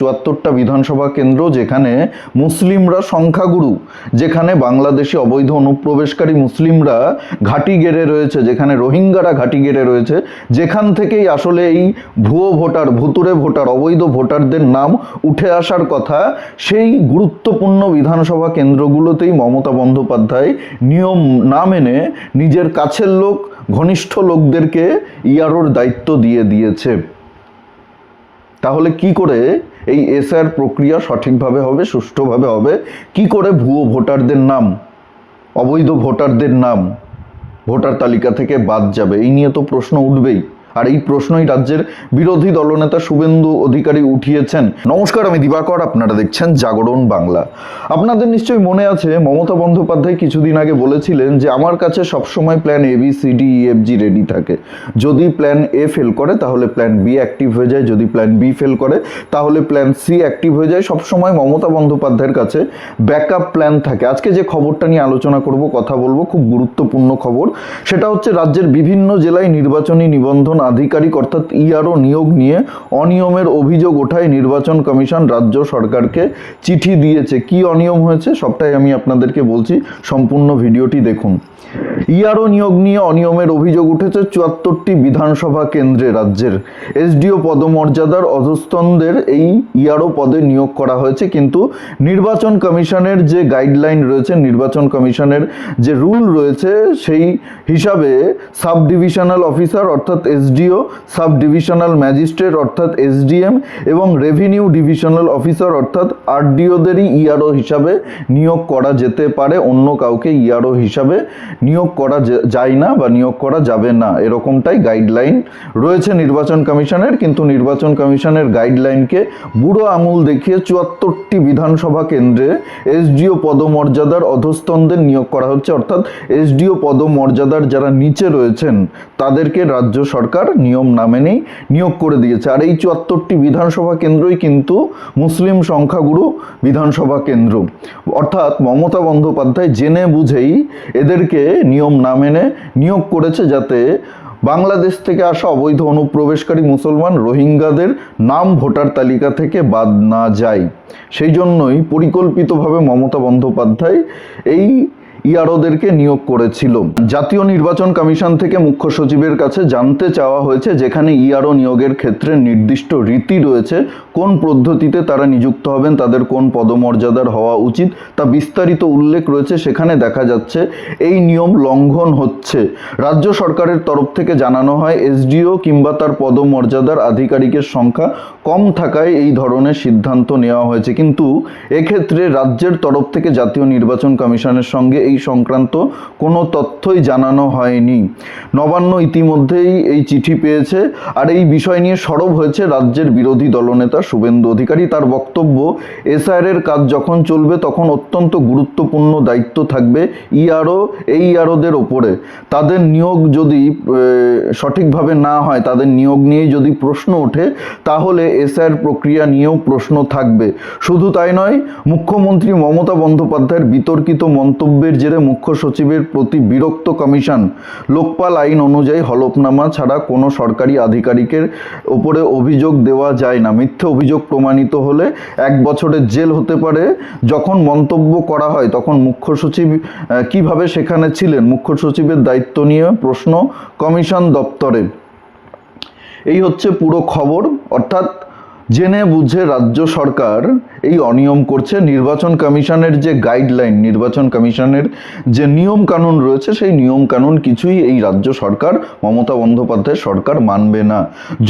চুয়াত্তরটা বিধানসভা কেন্দ্র যেখানে মুসলিমরা সংখ্যাগুরু, যেখানে বাংলাদেশি অবৈধ অনুপ্রবেশকারী মুসলিমরা ঘাঁটি গেড়ে রয়েছে, যেখানে রোহিঙ্গারা ঘাঁটি গেড়ে রয়েছে, যেখান থেকেই আসলে এই ভুয়ো ভোটার ভুতুরে ভোটার, অবৈধ ভোটারদের নাম উঠে আসার কথা, সেই গুরুত্বপূর্ণ বিধানসভা কেন্দ্রগুলোতেই মমতা বন্দ্যোপাধ্যায় নিয়ম না মেনে নিজের কাছের লোক, ঘনিষ্ঠ লোকদেরকে ইয়ারোর দায়িত্ব দিয়ে দিয়েছে। তাহলে কি করে এই এসআর প্রক্রিয়া সঠিকভাবে হবে, সুষ্ঠুভাবে হবে? কি করে ভুয়ো ভোটারদের নাম, অবৈধ ভোটারদের নাম, ভোটার তালিকা থেকে বাদ যাবে? এই নিয়ে তো প্রশ্ন উঠবেই। আর এই প্রশ্নই রাজ্যের বিরোধী দলনেতা শুভেন্দু অধিকারী উঠিয়েছেন। নমস্কার, আমি দিবাকর, আপনারা দেখছেন জাগরণ বাংলা। আপনাদের নিশ্চয়ই মনে আছে, মমতা বন্দ্যোপাধ্যায় কিছুদিন আগে বলেছিলেন যে, আমার কাছে সবসময় plan A B C D E F G ready থাকে। যদি প্ল্যান এ ফেল করে, তাহলে প্ল্যান বি অ্যাক্টিভ হয়ে যায়। যদি প্ল্যান বি ফেল করে, তাহলে প্ল্যান সি অ্যাক্টিভ হয়ে যায়। সবসময় মমতা বন্দ্যোপাধ্যায়ের কাছে ব্যাকআপ প্ল্যান থাকে। আজকে যে খবরটা নিয়ে আলোচনা করব, কথা বলব, খুব গুরুত্বপূর্ণ খবর। সেটা হচ্ছে, রাজ্যের বিভিন্ন জেলায় নির্বাচনী নিবন্ধন আধিকারিক অর্থাৎ ইআরও নিয়োগ নিয়ে অনিয়মের অভিযোগ ওঠায় নির্বাচন কমিশন রাজ্য সরকারকে চিঠি দিয়েছে। কি অনিয়ম হয়েছে সবটাই আমি আপনাদেরকে বলছি। সম্পূর্ণ ভিডিওটি দেখুন। ইআরও নিয়োগ নিয়ে অনিয়মের অভিযোগ উঠেছে চুয়াত্তরটি বিধানসভা কেন্দ্রে রাজ্যের। এসডিও পদমর্যাদার অধস্তনদের এই ইআরও পদে নিয়োগ করা হয়েছে। কিন্তু নির্বাচন কমিশনের যে গাইডলাইন রয়েছে, নির্বাচন কমিশনের যে রুল রয়েছে, সেই হিসাবে সাব ডিভিশনাল অফিসার অর্থাৎ এসডিও সাব ডিভিশনাল ম্যাজিস্ট্রেট অর্থাৎ এসডিএম এবং রেভিনিউ ডিভিশনাল অফিসার অর্থাৎ আরডিওদেরই ইআরও হিসাবে নিয়োগ করা যেতে পারে। অন্য কাউকে ইআরও হিসাবে নিয়োগ করা যায় না বা নিয়োগ করা যাবে না। এরকমটাই গাইডলাইন রয়েছে নির্বাচন কমিশনের। কিন্তু নির্বাচন কমিশনের গাইডলাইনকে বুড়ো আঙুল দেখিয়ে চুয়াত্তরটি বিধানসভা কেন্দ্রে এসডিও পদমর্যাদার অধস্তনদের নিয়োগ করা হচ্ছে। অর্থাৎ এসডিও পদমর্যাদার যারা নিচে রয়েছেন, তাদেরকে রাজ্য সরকার নিয়ম না মেনেই নিয়োগ করে দিয়েছে। আর এই চুয়াত্তরটি বিধানসভা কেন্দ্রই কিন্তু মুসলিম সংখ্যাগুরু বিধানসভা কেন্দ্র। অর্থাৎ মমতা বন্দ্যোপাধ্যায় জেনে বুঝেই এদেরকে নিয়ম না মেনে নিয়োগ করেছে যাতে বাংলাদেশ থেকে আসা অবৈধ অনুপ্রবেশকারী মুসলমান রোহিঙ্গাদের নাম ভোটার তালিকা থেকে বাদ না যায়। সেই জন্যই পরিকল্পিতভাবে মমতা বন্দ্যোপাধ্যায় এই ইয়ারোদেরকে নিয়োগ করেছিল। জাতীয় নির্বাচন কমিশন থেকে মুখ্য সচিবের কাছে জানতে চাওয়া হয়েছে যেখানে ইআরও নিয়োগের ক্ষেত্রে নির্দিষ্ট রীতি রয়েছে, কোন পদ্ধতিতে তারা নিযুক্ত হবেন, তাদের কোন পদমর্যাদার হওয়া উচিত, তা বিস্তারিত উল্লেখ রয়েছে, সেখানে দেখা যাচ্ছে এই নিয়ম লঙ্ঘন হচ্ছে। রাজ্য সরকারের তরফ থেকে জানানো হয়, এসডিও কিংবা তার পদমর্যাদার আধিকারিকের সংখ্যা কম থাকায় এই ধরনের সিদ্ধান্ত নেওয়া হয়েছে। কিন্তু এক্ষেত্রে রাজ্যের তরফ থেকে জাতীয় নির্বাচন কমিশনের সঙ্গে এই সংক্রান্ত কোনো তথ্যই জানানো হয়নি। নবান্ন ইতিমধ্যেই এই চিঠি পেয়েছে আর এই বিষয় নিয়ে সরব হয়েছে রাজ্যের বিরোধী দলনেতা শুভেন্দু অধিকারী। তার বক্তব্য, এসআইআর কাজ যখন চলবে তখন অত্যন্ত গুরুত্বপূর্ণ দায়িত্ব থাকবে ইআরও, এই ইআরওদের ওপরে। তাদের নিয়োগ যদি সঠিকভাবে না হয়, তাদের নিয়োগ নিয়েই যদি প্রশ্ন ওঠে, তাহলে এসআইআর প্রক্রিয়া নিয়েও প্রশ্ন থাকবে। শুধু তাই নয়, মুখ্যমন্ত্রী মমতা বন্দ্যোপাধ্যায়ের বিতর্কিত মন্তব্যের জেরে মুখ্য সচিবের প্রতি বিরক্ত কমিশন। লোকপাল আইন অনুযায়ী হলফনামা ছাড়া কোনো সরকারি আধিকারিকের ওপরে অভিযোগ দেওয়া যায় না। মিথ্যে অভিযোগ প্রমাণিত হলে এক বছরের জেল হতে পারে। যখন মন্তব্য করা হয় তখন মুখ্য সচিব কীভাবে সেখানে ছিলেন? মুখ্য সচিবের দায়িত্ব নিয়ে প্রশ্ন কমিশন দপ্তরে এই হচ্ছে পুরো খবর। অর্থাৎ জেনে বুঝে রাজ্য সরকার এই অনিয়ম করছে। নির্বাচন কমিশনের যে গাইডলাইন নির্বাচন কমিশনের যে নিয়ম কানুন রয়েছে, সেই নিয়ম কানুন কিছুই এই রাজ্য সরকার, মমতা বন্দ্যোপাধ্যায় সরকার মানবে না।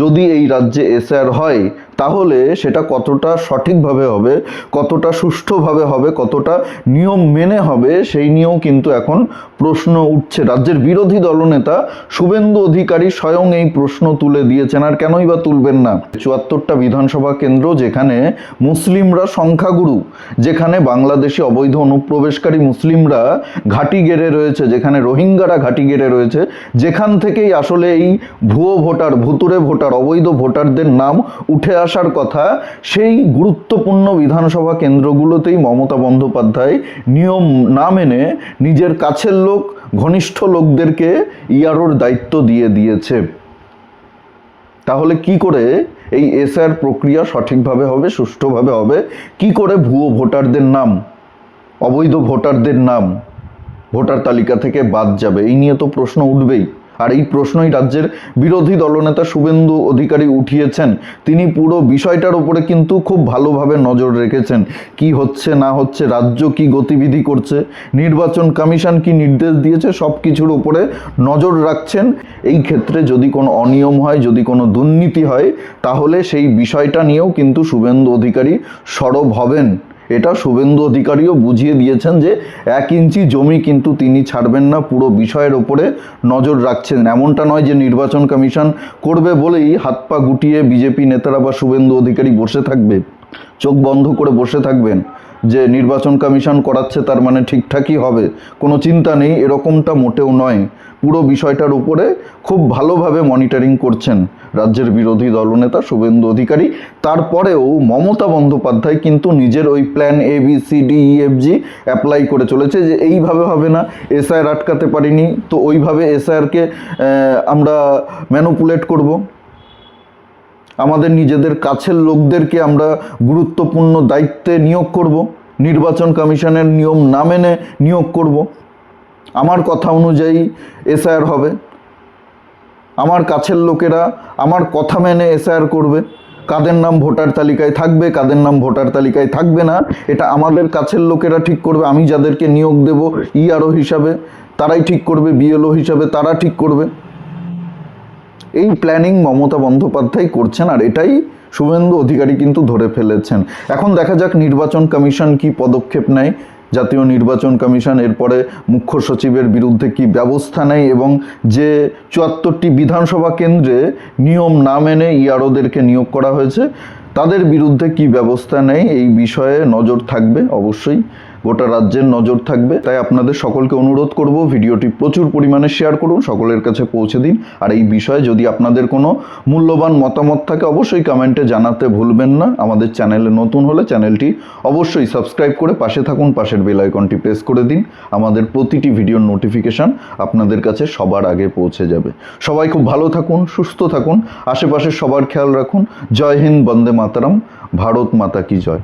যদি এই রাজ্যে এসআর হয় তাহলে সেটা কতটা সঠিকভাবে হবে, কতটা সুষ্ঠুভাবে হবে, কতটা নিয়ম মেনে হবে, সেই নিয়েও কিন্তু এখন প্রশ্ন উঠছে। রাজ্যের বিরোধী দলনেতা শুভেন্দু অধিকারী স্বয়ং এই প্রশ্ন তুলে দিয়েছেন, আর কেনই বা তুলবেন না? চুয়াত্তরটা বিধানসভা কেন্দ্র যেখানে মুসলিমরা সংখ্যাগুরু, যেখানে বাংলাদেশি অবৈধ অনুপ্রবেশকারী মুসলিমরা ঘাঁটি গেড়ে রয়েছে, যেখানে রোহিঙ্গারা ঘাঁটি গেড়ে রয়েছে, যেখান থেকেই আসলে এই ভুয়ো ভোটার ভুতুরে ভোটার, অবৈধ ভোটারদের নাম উঠে আসার কথা, সেই গুরুত্বপূর্ণ বিধানসভা কেন্দ্রগুলোতেই মমতা বন্দ্যোপাধ্যায় নিয়ম না মেনে নিজের কাছের লোক, ঘনিষ্ঠ লোকদেরকে ইয়ারোর দায়িত্ব দিয়ে দিয়েছে। তাহলে কি করে এই এসআর প্রক্রিয়া সঠিকভাবে হবে, সুষ্ঠুভাবে হবে? কি করে ভুয়ো ভোটারদের নাম, অবৈধ ভোটারদের নাম ভোটার তালিকা থেকে বাদ যাবে? এই নিয়ে তো প্রশ্ন উঠবেই। আর এই প্রশ্নই রাজ্যের বিরোধী দলনেতা শুভেন্দু অধিকারী উঠিয়েছেন। তিনি পুরো বিষয়টার উপরে কিন্তু খুব ভালোভাবে নজর রেখেছেন। কি হচ্ছে, না হচ্ছে, রাজ্য কি গতিবিধি করছে, নির্বাচন কমিশন কি নির্দেশ দিয়েছে সব কিছুর উপরে নজর রাখছেন। এই ক্ষেত্রে যদি কোনো অনিয়ম হয়, যদি কোনো দুর্নীতি হয়, তাহলে সেই বিষয়টা নিয়েও কিন্তু শুভেন্দু অধিকারী সরব হবেন। এটা শুভেন্দু অধিকারীও বুঝিয়ে দিয়েছেন যে এক ইঞ্চি জমি কিন্তু তিনি ছাড়বেন না, পুরো বিষয়ের ওপরে নজর রাখছেন। এমনটা নয় যে নির্বাচন কমিশন করবে বলেই হাত পা গুটিয়ে বিজেপি নেতারা বা শুভেন্দু অধিকারী বসে থাকবে, চোখ বন্ধ করে বসে থাকবেন। যে নির্বাচন কমিশন করাচ্ছে তার মানে ঠিকঠাকই হবে, কোনো চিন্তা নেই, এরকমটা মোটেও নয়। পুরো বিষয়টার উপরে খুব ভালোভাবে মনিটরিং করছেন রাজ্যের বিরোধী দলনেতা শুভেন্দু অধিকারী। তারপরেও মমতা বন্দ্যোপাধ্যায় কিন্তু নিজের ওই plan A B C D E F G apply করে চলেছে যে এইভাবে হবে না এসআইআর আটকাতে পারিনি, তো ওইভাবে এসআইআরকে আমরা ম্যানুপুলেট করব। আমাদের নিজেদের কাছের লোকদেরকে আমরা গুরুত্বপূর্ণ দায়িত্বে নিয়োগ করব, নির্বাচন কমিশনের নিয়ম না মেনে নিয়োগ করব। আমার কথা অনুযায়ী এসআইআর হবে। আমার কাছের লোকেরা আমার কথা মেনে এসআইআর করবে। কাদের নাম ভোটার তালিকায় থাকবে, কাদের নাম ভোটার তালিকায় থাকবে না, এটা আমাদের কাছের লোকেরা ঠিক করবে। আমি যাদেরকে নিয়োগ দেব ইআরও হিসাবে তারাই ঠিক করবে বিএলও হিসাবে তারা ঠিক করবে। এই প্ল্যানিং মমতা বন্দ্যোপাধ্যায় করছেন আর এটাই শুভেন্দু অধিকারী কিন্তু ধরে ফেলেছেন। এখন দেখা যাক নির্বাচন কমিশন কি পদক্ষেপ নেয়। জাতীয় নির্বাচন কমিশন এরপরে মুখ্য সচিবের বিরুদ্ধে কি ব্যবস্থা নেয় এবং যে চুয়াত্তরটি বিধানসভা কেন্দ্রে নিয়ম না মেনে ইয়ারোদেরকে নিয়োগ করা হয়েছে, তাদের বিরুদ্ধে কি ব্যবস্থা নেয় এই বিষয়ে নজর থাকবে অবশ্যই। গোটা রাজ্যের নজর থাকবে। তাই আপনাদের সকলকে অনুরোধ করব ভিডিওটি প্রচুর পরিমাণে শেয়ার করুন, সকলের কাছে পৌঁছে দিন। আর এই বিষয়ে যদি আপনাদের কোনো মূল্যবান মতামত থাকে, অবশ্যই কমেন্টে জানাতে ভুলবেন না। আমাদের চ্যানেলে নতুন হলে চ্যানেলটি অবশ্যই সাবস্ক্রাইব করে পাশে থাকুন, পাশের বেল আইকনটি প্রেস করে দিন। আমাদের প্রতিটি ভিডিওর নোটিফিকেশান আপনাদের কাছে সবার আগে পৌঁছে যাবে। সবাই খুব ভালো থাকুন, সুস্থ থাকুন, আশেপাশে সবার খেয়াল রাখুন। জয় হিন্দ, বন্দে মাতারাম, ভারত মাতা কি জয়।